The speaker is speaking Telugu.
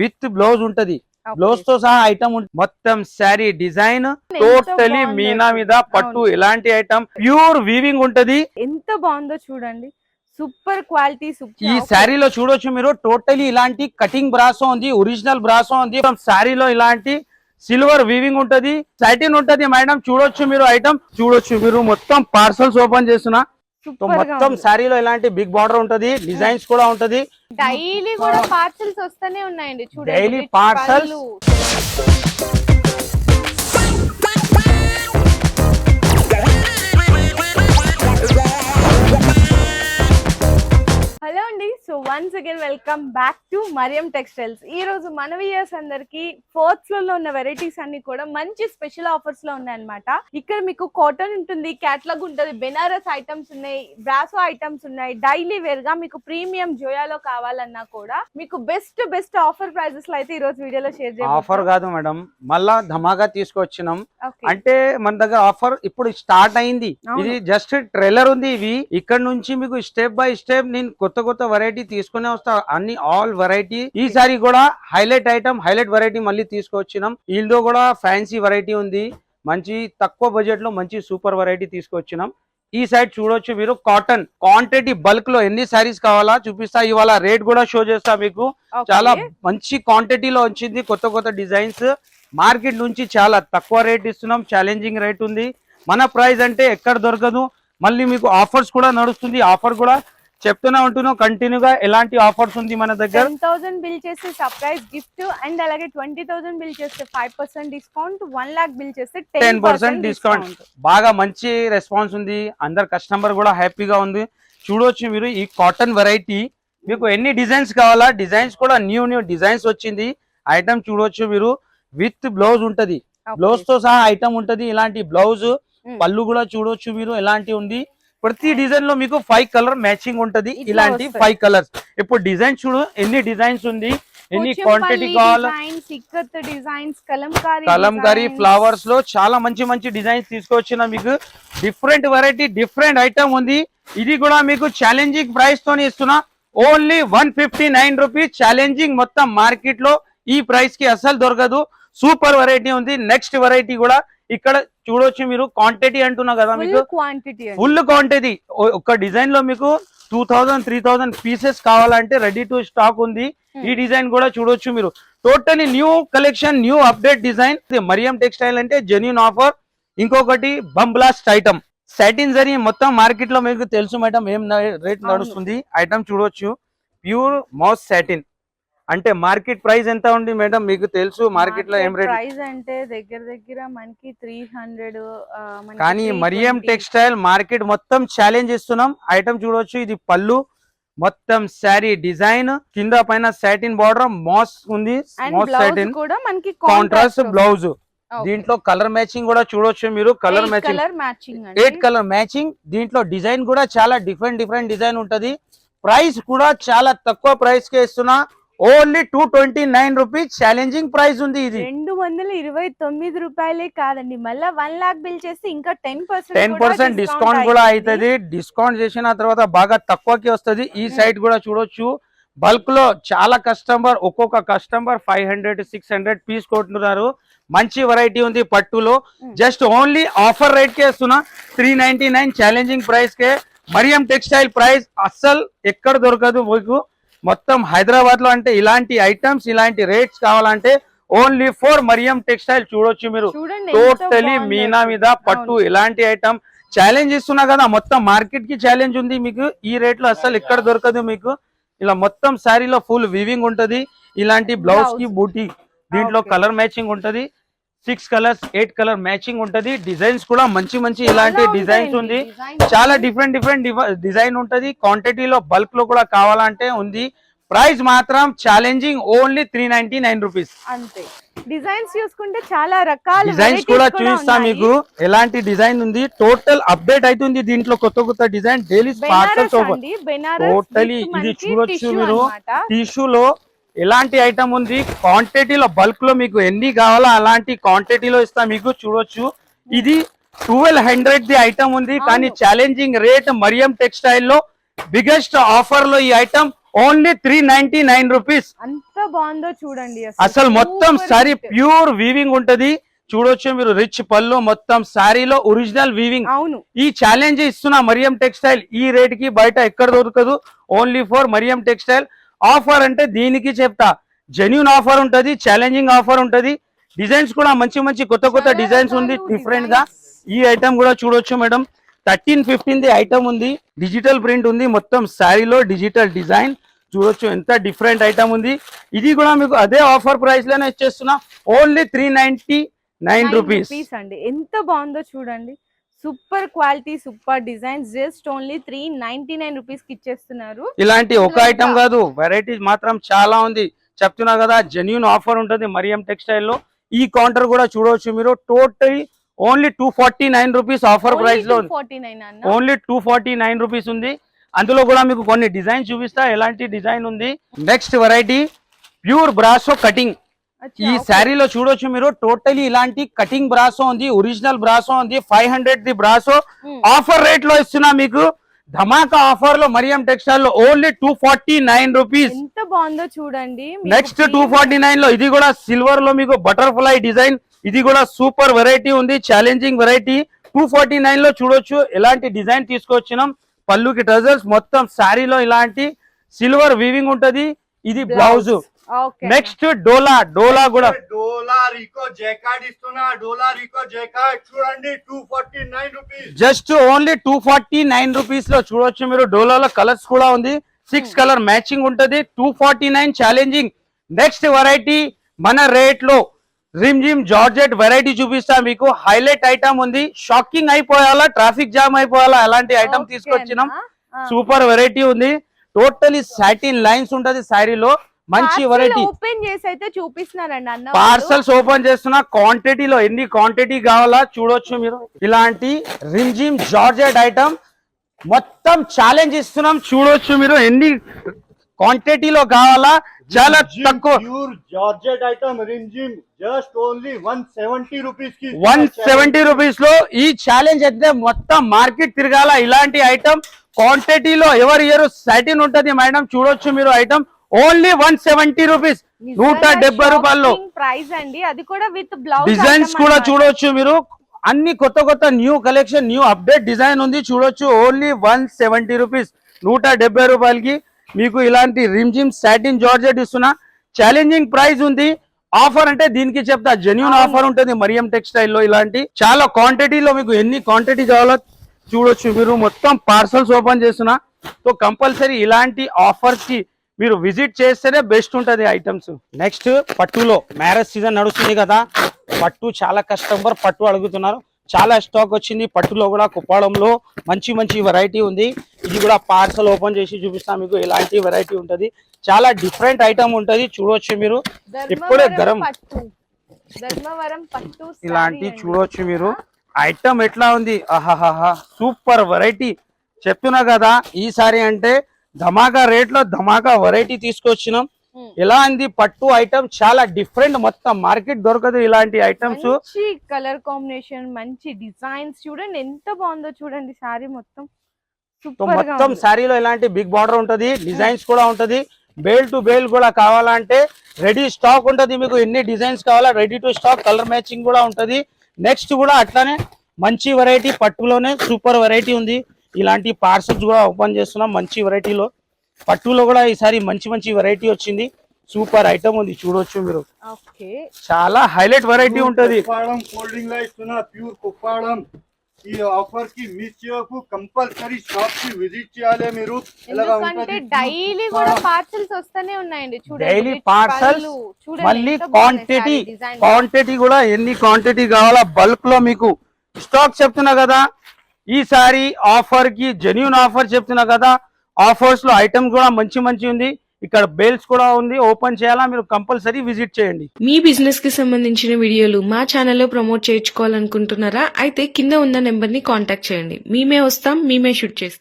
విత్ బ్లౌజ్ ఉంటది. బ్లౌజ్తో సహా ఐటమ్ మొత్తం శారీ డిజైన్ టోటలీ మీనా మీద. పట్టు. ఇలాంటి ఐటమ్ ప్యూర్ వీవింగ్ ఉంటది. ఎంత బాగుందో చూడండి. సూపర్ క్వాలిటీ ఈ శారీలో చూడొచ్చు మీరు టోటలీ ఇలాంటి కటింగ్ బ్రాసో ఉంది ఒరిజినల్ బ్రాసో ఉంది. శారీలో ఇలాంటి సిల్వర్ వీవింగ్ ఉంటది. సాటిన్ ఉంటది మేడం చూడొచ్చు మీరు ఐటమ్ చూడొచ్చు మీరు మొత్తం పార్సల్స్ ఓపెన్ చేస్తున్నా. మొత్తం శారీలో ఇలాంటి బిగ్ బార్డర్ ఉంటది డిజైన్స్ కూడా ఉంటది. డైలీ కూడా పార్సల్స్ వస్తూనే ఉన్నాయండి. చూడండి Daily once again welcome back to Mariyam textiles ఈ రోజు మన వియర్స్ అందరికి ఫోర్త్ ఫ్లోర్లో ఉన్న వెరైటీస్ అన్ని కూడా మంచి స్పెషల్ ఆఫర్స్లో ఉన్నాయన్నమాట. ఇక్కడ మీకు కాటన్ ఉంటుంది క్యాట్లాగ్ ఉంటుంది బెనారస్ ఐటమ్స్ ఉన్నాయి బ్రాసో ఐటమ్స్ ఉన్నాయి. డైలీ వేర్గా మీకు ప్రీమియం జోయాలో కావాలన్నా కూడా మీకు బెస్ట్ బెస్ట్ ఆఫర్ ప్రైజెస్లో అయితే ఈ రోజు వీడియోలో షేర్ ఆఫర్ కాదు మేడం మళ్ళా ధమాగా తీసుకొచ్చినాం. అంటే మన దగ్గర ఆఫర్ ఇప్పుడు స్టార్ట్ అయింది. ఇది జస్ట్ ట్రైలర్ ఉంది ఇవి. ఇక్కడ నుంచి మీకు స్టెప్ బై స్టెప్ నేను కొత్త కొత్త వెరైటీ తీసుకునే వస్తా. అన్ని ఆల్ వెరైటీ ఈసారి కూడా హైలైట్ ఐటమ్ హైలైట్ వెరైటీ మళ్ళీ తీసుకొచ్చినాం. వీళ్ళతో కూడా ఫ్యాన్సీ వెరైటీ ఉంది. మంచి తక్కువ బడ్జెట్లో మంచి సూపర్ వెరైటీ తీసుకొచ్చినాం. ఈ సైడ్ చూడొచ్చు మీరు. కాటన్ క్వాంటిటీ బల్క్లో ఎన్ని సారీస్ కావాలా చూపిస్తా. ఇవాళ రేట్ కూడా షో చేస్తా మీకు. చాలా మంచి క్వాంటిటీలో వచ్చింది. కొత్త కొత్త డిజైన్స్ మార్కెట్ నుంచి చాలా తక్కువ రేట్ ఇస్తున్నాం. ఛాలెంజింగ్ రేట్ ఉంది. మన ప్రైస్ అంటే ఎక్కడ దొరకదు. మళ్ళీ మీకు ఆఫర్స్ కూడా నడుస్తుంది. ఆఫర్ కూడా చెప్తూనే ఉంటున్నాం కంటిన్యూగా ఎలాంటి ఆఫర్స్ ఉంది మన దగ్గర? థౌసండ్ బిల్ చేస్తే సర్ప్రైజ్ గిఫ్ట్ అండ్ అలాగే ట్వంటీ థౌసండ్ బిల్ చేస్తే five percent discount one lakh bill చేస్తే టెన్ పర్సెంట్ డిస్కౌంట్ బాగా మంచి రెస్పాన్స్ ఉంది. అందరు కస్టమర్ కూడా హ్యాపీగా ఉంది. చూడొచ్చు మీరు ఈ కాటన్ వెరైటీ మీకు ఎన్ని డిజైన్స్ కావాలా? డిజైన్స్ కూడా న్యూ న్యూ డిజైన్స్ వచ్చింది. ఐటమ్ చూడొచ్చు మీరు. విత్ బ్లౌజ్ ఉంటది. బ్లౌజ్తో సహా ఐటమ్ ఉంటది. ఇలాంటి బ్లౌజ్ Hmm. పళ్ళు కూడా చూడొచ్చు మీరు. ఎలాంటి ఉంది? ప్రతి డిజైన్లో మీకు ఫైవ్ కలర్ మ్యాచింగ్ ఉంటది. ఇలాంటి. ఫైవ్ కలర్స్ ఇప్పుడు డిజైన్ చూడు ఎన్ని డిజైన్స్ ఉంది? ఎన్ని క్వాంటిటీ కావాలా కలంకారీ. ఫ్లవర్స్లో చాలా మంచి మంచి డిజైన్స్ తీసుకొచ్చిన మీకు డిఫరెంట్ వెరైటీ డిఫరెంట్ ఐటమ్ ఉంది. ఇది కూడా మీకు ఛాలెంజింగ్ ప్రైస్ తోని ఇస్తున్నా. Only one fifty nine rupees challenging మొత్తం మార్కెట్లో ఈ ప్రైస్కి అసలు దొరకదు. సూపర్ వెరైటీ ఉంది. నెక్స్ట్ వెరైటీ కూడా ఇక్కడ చూడొచ్చు మీరు క్వాంటిటీ అంటున్నా కదా మీకు. ఫుల్ క్వాంటిటీ ఫుల్ క్వాంటిటీ ఒక డిజైన్లో మీకు two thousand three thousand pieces కావాలంటే రెడీ టు స్టాక్ ఉంది. ఈ డిజైన్ కూడా చూడొచ్చు మీరు. Totally new collection new update design Mariyam textile అంటే జెన్యున్ ఆఫర్ ఇంకొకటి బంబ్లాస్ట్ ఐటమ్ సాటిన్ జరీ మొత్తం మార్కెట్లో మీకు తెలుసు మేడం ఏం రేట్. నడుస్తుంది. ఐటమ్ చూడొచ్చు. ప్యూర్ మౌస్ సాటిన్ అంటే మార్కెట్ ప్రైస్ ఎంత ఉంది మేడం? మీకు తెలుసు మార్కెట్లో ఏం రేట్? ప్రైస్ అంటే దగ్గర దగ్గర మనకి త్రీ హండ్రెడ్ కానీ మరియం టెక్స్టైల్ మార్కెట్ మొత్తం ఛాలెంజ్ ఇస్తున్నాం ఐటమ్ చూడొచ్చు ఇది పళ్ళు మొత్తం శారీ డిజైన్ కింద పైన సాటిన్ బార్డర్ మాస్ ఉంది. సాటిన్ కూడా మనకి కాంట్రాస్ట్ బ్లౌజ్ దీంట్లో కలర్ మ్యాచింగ్ కూడా చూడొచ్చు మీరు. Colour matching colour matching eight colour matching దీంట్లో డిజైన్ కూడా చాలా డిఫరెంట్ డిఫరెంట్ డిజైన్ ఉంటది. ప్రైస్ కూడా చాలా తక్కువ ప్రైస్ కే ఇస్తున్నా. Only two twenty nine rupees. Challenging price ఉంది ఇది. రెండు వందల ఇరవై తొమ్మిది రూపాయలే కాదండి. మళ్ళా వన్ లాక్ బిల్ చేస్తే ఇంకా ten percent ten percent discount కూడా అవుతుంది డిస్కౌంట్ చేసిన తర్వాత బాగా తక్కువకి వస్తది. ఈ సైడ్ కూడా చూడొచ్చు. బల్క్లో చాలా కస్టమర్ ఒక్కొక్క customer five hundred six hundred piece కొట్టున్నారు. మంచి వెరైటీ ఉంది పట్టులో. జస్ట్ ఓన్లీ ఆఫర్ రేట్ కే ఇస్తున్నా. Three ninety nine challenging price కే. మరియం టెక్స్టైల్ ప్రైస్ అస్సలు ఎక్కడ దొరకదు మీకు. మొత్తం హైదరాబాద్లో అంటే ఇలాంటి ఐటమ్స్ ఇలాంటి రేట్స్ కావాలంటే ఓన్లీ ఫోర్ మరియం టెక్స్టైల్ చూడొచ్చు మీరు టోటలీ మీనా. మీద పట్టు. ఎలాంటి ఐటమ్ ఛాలెంజ్ ఇస్తున్నా కదా మొత్తం మార్కెట్కి ఛాలెంజ్ ఉంది మీకు ఈ రేట్లో అసలు ఎక్కడ దొరకదు మీకు ఇలా మొత్తం శారీలో ఫుల్ వీవింగ్ ఉంటది ఇలాంటి బ్లౌజ్కి. బూటీ దీంట్లో. కలర్ మ్యాచింగ్ ఉంటది six colours eight colour matching ఉంటది. డిజైన్స్ కూడా మంచి మంచి ఇలాంటి డిజైన్స్ ఉంది. చాలా డిఫరెంట్ డిఫరెంట్ డిజైన్ ఉంటది. క్వాంటిటీలో బల్క్లో కూడా కావాలంటే ఉంది. ప్రైస్ మాత్రం challenging only three ninety nine rupees అంతే. డిజైన్స్ చూసుకుంటే చాలా రకాల డిజైన్స్ కూడా చూపిస్తా. మీకు. ఎలాంటి డిజైన్ ఉంది? టోటల్ అప్డేట్ అవుతుంది దీంట్లో కొత్త కొత్త డిజైన్ డైలీ పార్సల్స్ with ఇది చూడొచ్చు మీరు. టిష్యూలో ఎలాంటి ఐటమ్ ఉంది? క్వాంటిటీలో బల్క్లో మీకు ఎన్ని కావాలో అలాంటి క్వాంటిటీలో ఇస్తా మీకు చూడొచ్చు. ఇది ట్వెల్వ్ హండ్రెడ్ ది ఐటమ్ ఉంది కానీ. ఛాలెంజింగ్ రేట్ మరియం టెక్స్టైల్లో బిగ్గెస్ట్ ఆఫర్లో ఈ item only three ninety nine rupees అంత బాగుందో చూడండి అసలు. మొత్తం సారీ. ప్యూర్ వీవింగ్ ఉంటది. చూడొచ్చు మీరు రిచ్ పళ్ళు మొత్తం సారీలో ఒరిజినల్ వీవింగ్ అవును. ఈ ఛాలెంజ్ ఇస్తున్నా మరియం టెక్స్టైల్ ఈ రేట్కి బయట ఎక్కడ దొరకదు. Only for Mariyam textile offer అంటే దీనికి చెప్తా. జెన్యున్ ఆఫర్ ఉంటది ఛాలెంజింగ్ ఆఫర్ ఉంటది. డిజైన్స్ కూడా మంచి మంచి కొత్త కొత్త డిజైన్స్ ఉంది డిఫరెంట్గా. ఈ ఐటమ్ కూడా చూడొచ్చు madam thirteen fifteen the item ఉంది. డిజిటల్ ప్రింట్ ఉంది. మొత్తం శారీలో డిజిటల్ డిజైన్ చూడొచ్చు ఎంత డిఫరెంట్ ఐటమ్ ఉంది. ఇది కూడా మీకు అదే ఆఫర్ ప్రైస్లోనే ఇచ్చేస్తున్నా. Only three ninety nine rupees అండి. ఎంత బాగుందో చూడండి. Super quality super design just only three ninety nine రూపీస్కి ఇచ్చేస్తున్నారు. ఇలాంటి ఒక ఐటమ్ కాదు వెరైటీస్ మాత్రం చాలా ఉంది. చెప్తున్నా కదా జెన్యున్ ఆఫర్ ఉంటుంది మరియం టెక్స్టైల్లో ఈ కౌంటర్ కూడా చూడవచ్చు మీరు. Total only two forty nine rupees offer ప్రైస్లో only two forty nine rupees ఉంది. అందులో కూడా మీకు కొన్ని డిజైన్ చూపిస్తా ఎలాంటి డిజైన్ ఉంది. Next variety pure brasso cutting ఈ. శారీలో చూడొచ్చు మీరు. టోటలీ ఇలాంటి కటింగ్ బ్రాసో ఉంది ఒరిజినల్ బ్రాసో ఉంది five hundred the brasso. Offer రేట్లో ఇస్తున్నా మీకు. ధమాకా ఆఫర్లో మరియం టెక్స్టైల్లో only two forty nine rupees ఎంత బాగుందో చూడండి. నెక్స్ట్ టూ ఫార్టీ నైన్లో ఇది కూడా సిల్వర్లో మీకు బటర్ఫ్లై డిజైన్ ఇది కూడా సూపర్ వెరైటీ ఉంది ఛాలెంజింగ్ వెరైటీ టూ ఫార్టీ నైన్లో చూడొచ్చు ఎలాంటి డిజైన్ తీసుకొచ్చినాం. పళ్ళుకి టజల్స్ మొత్తం శారీలో ఇలాంటి సిల్వర్ వీవింగ్ ఉంటది. ఇది బ్లౌజ్. నెక్స్ట్ డోలా డోలా కూడా. డోలా రికో జైకార్డ్ ఇస్తున్నా డోలా రికో జైకార్డ్ చూడండి two forty nine rupees just only two forty nine రూపీస్లో చూడొచ్చు మీరు. డోలాలో కలర్స్ కూడా ఉంది. సిక్స్ కలర్ మ్యాచింగ్ ఉంటది. Two forty nine challenging next variety మన రేట్లో రిమ్ జిమ్ జార్జెట్ వెరైటీ చూపిస్తా మీకు. హైలైట్ ఐటమ్ ఉంది. షాకింగ్ అయిపోయాలా? ట్రాఫిక్ జామ్ అయిపోయాలా? అలాంటి ఐటమ్ తీసుకొచ్చినాం. సూపర్ వెరైటీ ఉంది. టోటలీ సాటిన్ లైన్స్ ఉంటది శారీలో. మంచి వెరైటీ ఓపెన్ చేసి అయితే చూపిస్తున్నారండి అన్న పార్సల్స్ ఓపెన్ చేస్తున్నా క్వాంటిటీలో ఎన్ని క్వాంటిటీ కావాలా చూడొచ్చు మీరు. ఇలాంటి రిమ్జిమ్ జార్జెట్ ఐటమ్ మొత్తం ఛాలెంజ్ ఇస్తున్నాం చూడొచ్చు మీరు ఎన్ని క్వాంటిటీలో కావాలా. చాలా తక్కువ. ప్యూర్ జార్జెట్ ఐటమ్ రిమ్ జిమ్ జస్ట్ ఓన్లీ వన్ సెవెంటీ రూపీస్కి వన్ సెవెంటీ రూపీస్లో ఈ ఛాలెంజ్ అయితే మొత్తం మార్కెట్ తిరగాల. ఇలాంటి ఐటమ్ క్వాంటిటీలో ఎవరు ఇయర్ సాటిన్ ఉంటది మేడం చూడొచ్చు మీరు item only one seventy rupees నూట డెబ్బై రూపాయల్లో. ప్రైస్ అండి. అది కూడా విత్ బ్లౌజ్ డిజైన్స్ కూడా చూడొచ్చు మీరు. అన్ని కొత్త కొత్త new collection new update design ఉంది. చూడొచ్చు. ఓన్లీ వన్ సెవెంటీ రూపీస్ నూట డెబ్బై రూపాయలకి మీకు ఇలాంటి రిమ్జిమ్ సాటిన్ జార్జెట్ ఇస్తున్నా. ఛాలెంజింగ్ ప్రైస్ ఉంది. ఆఫర్ అంటే దీనికి చెప్తా. జెన్యున్. ఆఫర్ ఉంటుంది. మరియం టెక్స్టైల్లో ఇలాంటి. చాలా క్వాంటిటీలో మీకు ఎన్ని క్వాంటిటీ కావాలో చూడొచ్చు మీరు. మొత్తం పార్సల్స్ ఓపెన్ చేస్తున్నా. సో కంపల్సరీ ఇలాంటి ఆఫర్స్కి మీరు విజిట్ చేస్తేనే బెస్ట్ ఉంటది ఐటమ్స్. నెక్స్ట్ పట్టులో మ్యారేజ్ సీజన్ నడుస్తుంది కదా. పట్టు చాలా కస్టమర్ పట్టు అడుగుతున్నారు. చాలా స్టాక్ వచ్చింది. పట్టులో కూడా కుప్పాడంలో మంచి మంచి వెరైటీ ఉంది. ఇది కూడా పార్సల్ ఓపెన్ చేసి చూపిస్తాను మీకు ఇలాంటి వెరైటీ ఉంటది. చాలా డిఫరెంట్ ఐటమ్ ఉంటది. చూడొచ్చు మీరు. ఇప్పుడే గరం పట్టు. ధర్మవరం పట్టు saree ఇలాంటి అండి. చూడొచ్చు మీరు. ఐటమ్ ఎట్లా ఉంది? ఆహాహా సూపర్ వెరైటీ చెప్తున్నా కదా ఈసారి అంటే ధమాకా రేట్లో ధమాకా వెరైటీ తీసుకొచ్చినాం. Hmm. ఎలా ఉంది పట్టు ఐటమ్ చాలా డిఫరెంట్ మొత్తం మార్కెట్ దొరకదు ఇలాంటి ఐటమ్స్ కలర్ కాంబినేషన్ మంచి డిజైన్స్ చూడండి ఎంత బాగుందో చూడండి సారీ మొత్తం. మొత్తం. శారీలో ఇలాంటి బిగ్ బార్డర్ ఉంటది డిజైన్స్ కూడా ఉంటది. బేల్ టు బేల్ కూడా కావాలంటే రెడీ స్టాక్ ఉంటది మీకు ఎన్ని డిజైన్స్ కావాలా ready to stock colour matching కూడా ఉంటది. నెక్స్ట్ కూడా అట్లానే మంచి వెరైటీ పట్టులోనే సూపర్ వెరైటీ ఉంది. ఇలాంటి పార్సల్స్ కూడా ఓపెన్ చేస్తున్నాం మంచి వెరైటీలో. పట్టులో కూడా ఈసారి మంచి మంచి వెరైటీ వచ్చింది. సూపర్ ఐటమ్ ఉంది చూడొచ్చు మీరు. ఓకే. చాలా హైలైట్ వెరైటీ ఉంటది. కుప్పాడం కోల్డింగ్ లా ఇస్తున్నా ప్యూర్ కుప్పాడం. ఈ ఆఫర్కి మిస్ చేయకు కంపల్సరీ షాప్కి విజిట్ చేయాలి మీరు. ఇలాగా ఎందుకంటే ఉంటది. డైలీ కూడా పార్సల్స్ వస్తూనే ఉన్నాయండి చూడండి. డైలీ rich పార్సల్స్ పళ్ళు. చూడండి మళ్ళీ క్వాంటిటీ. క్వాంటిటీ కూడా ఎన్ని క్వాంటిటీ కావాలా బల్క్లో మీకు. స్టాక్ చెప్తున్నా కదా ఈసారి ఆఫర్కి జెన్యున్ ఆఫర్ చెప్తున్నా కదా ఆఫర్స్లో ఐటమ్ కూడా మంచి మంచి ఉంది. ఇక్కడ బేల్స్ కూడా ఉంది. ఓపెన్ చేయాలా? మీరు కంపల్సరీ విజిట్ చేయండి. మీ బిజినెస్కి సంబంధించిన వీడియోలు మా ఛానల్లో ప్రమోట్ చేయించుకోవాలనుకుంటున్నారా? అయితే కింద ఉన్న నెంబర్ని కాంటాక్ట్ చేయండి. మేమే వస్తాం మేమే షూట్ చేస్తాం.